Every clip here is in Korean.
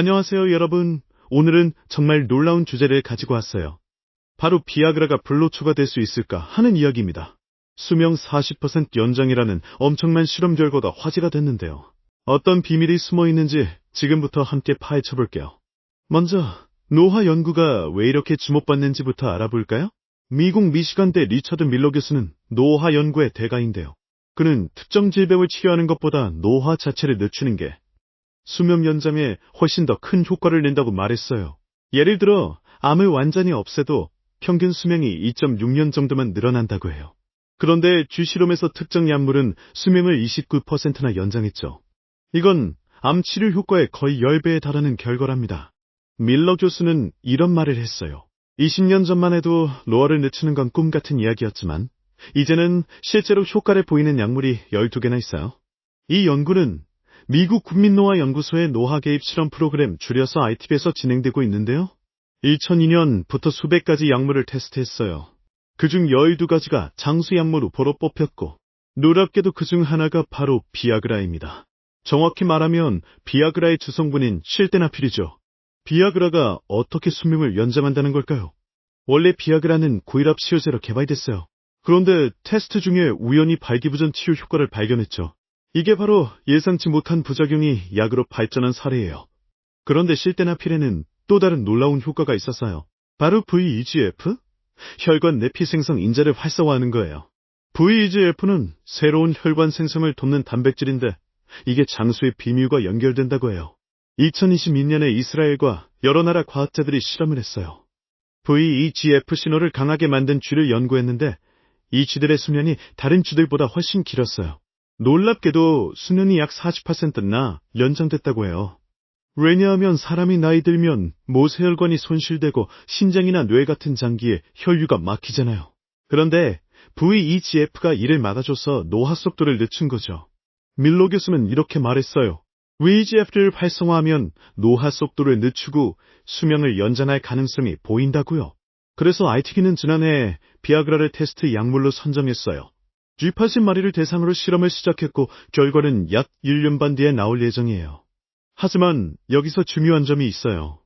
안녕하세요, 여러분. 오늘은 정말 놀라운 주제를 가지고 왔어요. 바로 비아그라가 불로초가 될 수 있을까 하는 이야기입니다. 수명 40% 연장이라는 엄청난 실험 결과가 화제가 됐는데요. 어떤 비밀이 숨어 있는지 지금부터 함께 파헤쳐 볼게요. 먼저 노화 연구가 왜 이렇게 주목받는지부터 알아볼까요? 미국 미시간대 리처드 밀러 교수는 노화 연구의 대가인데요. 그는 특정 질병을 치료하는 것보다 노화 자체를 늦추는 게 수명 연장에 훨씬 더 큰 효과를 낸다고 말했어요. 예를 들어 암을 완전히 없애도 평균 수명이 2.6년 정도만 늘어난다고 해요. 그런데 주실험에서 특정 약물은 수명을 29%나 연장했죠. 이건 암 치료 효과의 거의 10배에 달하는 결과랍니다. 밀러 교수는 이런 말을 했어요. 20년 전만 해도 노화를 늦추는 건 꿈 같은 이야기였지만 이제는 실제로 효과를 보이는 약물이 12개나 있어요. 이 연구는 미국 국민노화연구소의 노화 개입 실험 프로그램 줄여서 ITB에서 진행되고 있는데요. 2002년부터 수백 가지 약물을 테스트했어요. 그중 12가지가 장수 약물 후보로 뽑혔고 놀랍게도 그중 하나가 바로 비아그라입니다. 정확히 말하면 비아그라의 주성분인 실데나필이죠. 비아그라가 어떻게 수명을 연장한다는 걸까요? 원래 비아그라는 고혈압 치료제로 개발됐어요. 그런데 테스트 중에 우연히 발기부전 치료 효과를 발견했죠. 이게 바로 예상치 못한 부작용이 약으로 발전한 사례예요. 그런데 실데나필에는 또 다른 놀라운 효과가 있었어요. 바로 VEGF? 혈관 내피 생성 인자를 활성화하는 거예요. VEGF는 새로운 혈관 생성을 돕는 단백질인데 이게 장수의 비밀과 연결된다고 해요. 2022년에 이스라엘과 여러 나라 과학자들이 실험을 했어요. VEGF 신호를 강하게 만든 쥐를 연구했는데 이 쥐들의 수면이 다른 쥐들보다 훨씬 길었어요. 놀랍게도 수면이 약 40%나 연장됐다고 해요. 왜냐하면 사람이 나이 들면 모세혈관이 손실되고 심장이나 뇌 같은 장기에 혈류가 막히잖아요. 그런데 VEGF가 이를 막아줘서 노화 속도를 늦춘 거죠. 밀로 교수는 이렇게 말했어요. VEGF를 활성화하면 노화 속도를 늦추고 수명을 연장할 가능성이 보인다고요. 그래서 IT기는 지난해 비아그라를 테스트 약물로 선정했어요. G80마리를 대상으로 실험을 시작했고 결과는 약 1년 반 뒤에 나올 예정이에요. 하지만 여기서 중요한 점이 있어요.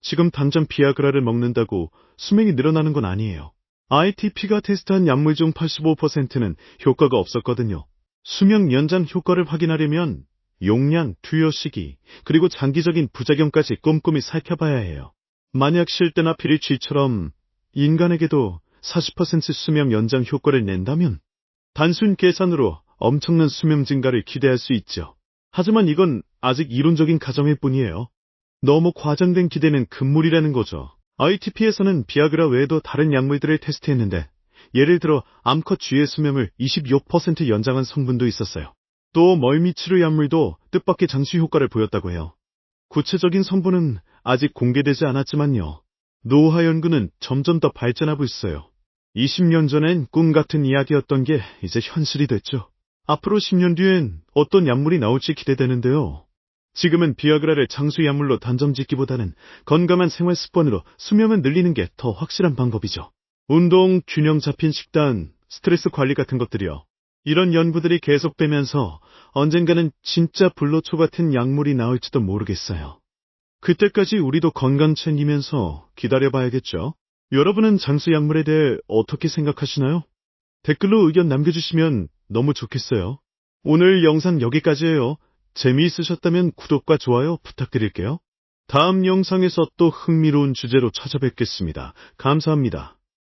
지금 당장 비아그라를 먹는다고 수명이 늘어나는 건 아니에요. ITP가 테스트한 약물 중 85%는 효과가 없었거든요. 수명 연장 효과를 확인하려면 용량, 투여 시기, 그리고 장기적인 부작용까지 꼼꼼히 살펴봐야 해요. 만약 실데나필이 쥐처럼 인간에게도 40% 수명 연장 효과를 낸다면 단순 계산으로 엄청난 수명 증가를 기대할 수 있죠. 하지만 이건 아직 이론적인 가정일 뿐이에요. 너무 과장된 기대는 금물이라는 거죠. ITP에서는 비아그라 외에도 다른 약물들을 테스트했는데 예를 들어 암컷 쥐의 수명을 26% 연장한 성분도 있었어요. 또 멀미치료 약물도 뜻밖의 장수 효과를 보였다고 해요. 구체적인 성분은 아직 공개되지 않았지만요. 노화 연구는 점점 더 발전하고 있어요. 20년 전엔 꿈 같은 이야기였던 게 이제 현실이 됐죠. 앞으로 10년 뒤엔 어떤 약물이 나올지 기대되는데요. 지금은 비아그라를 장수 약물로 단정 짓기보다는 건강한 생활 습관으로 수명을 늘리는 게 더 확실한 방법이죠. 운동, 균형 잡힌 식단, 스트레스 관리 같은 것들이요. 이런 연구들이 계속되면서 언젠가는 진짜 불로초 같은 약물이 나올지도 모르겠어요. 그때까지 우리도 건강 챙기면서 기다려봐야겠죠. 여러분은 장수 약물에 대해 어떻게 생각하시나요? 댓글로 의견 남겨주시면 너무 좋겠어요. 오늘 영상 여기까지예요. 재미있으셨다면 구독과 좋아요 부탁드릴게요. 다음 영상에서 또 흥미로운 주제로 찾아뵙겠습니다. 감사합니다.